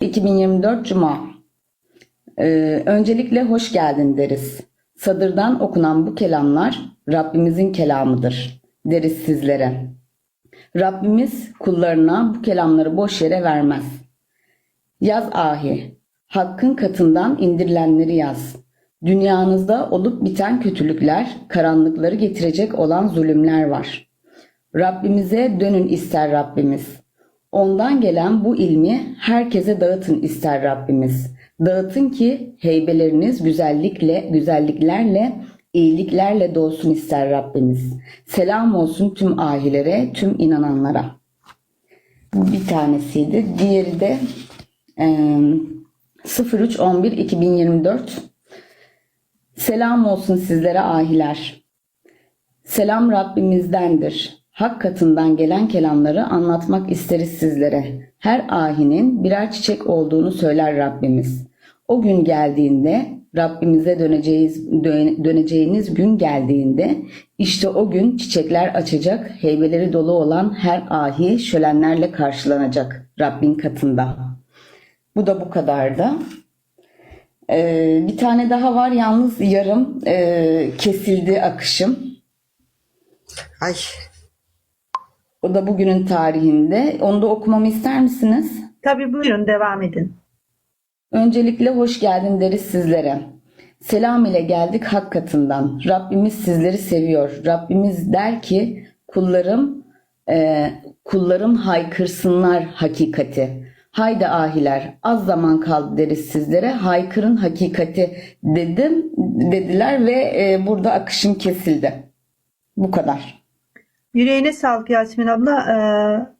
2024 Cuma. Ee, öncelikle hoş geldin deriz. Sadırdan okunan bu kelamlar Rabbimizin kelamıdır deriz sizlere. Rabbimiz kullarına bu kelamları boş yere vermez. Yaz ahi, hakkın katından indirilenleri yaz. Dünyanızda olup biten kötülükler, karanlıkları getirecek olan zulümler var. Rabbimize dönün ister Rabbimiz. Ondan gelen bu ilmi herkese dağıtın ister Rabbimiz. Dağıtın ki heybeleriniz güzellikle, güzelliklerle, iyiliklerle dolsun ister Rabbimiz. Selam olsun tüm ahilere, tüm inananlara. Bu bir tanesiydi. Diğeri de e, 03.11.2024 Selam olsun sizlere ahiler. Selam Rabbimizdendir. Hak katından gelen kelamları anlatmak isteriz sizlere. Her ahinin birer çiçek olduğunu söyler Rabbimiz. O gün geldiğinde Rabbimize döneceğiz, dö- döneceğiniz gün geldiğinde işte o gün çiçekler açacak, heybeleri dolu olan her ahi şölenlerle karşılanacak Rabbin katında. Bu da bu kadardı. Ee, bir tane daha var yalnız yarım e, kesildi akışım. Ay O da bugünün tarihinde. Onu da okumamı ister misiniz? Tabii buyurun devam edin. Öncelikle hoş geldin deriz sizlere. Selam ile geldik hak katından. Rabbimiz sizleri seviyor. Rabbimiz der ki kullarım e, kullarım haykırsınlar hakikati. Haydi ahiler az zaman kaldı deriz sizlere. Haykırın hakikati dedim dediler ve e, burada akışım kesildi. Bu kadar. Yüreğine sağlık Yasmin abla. Ee,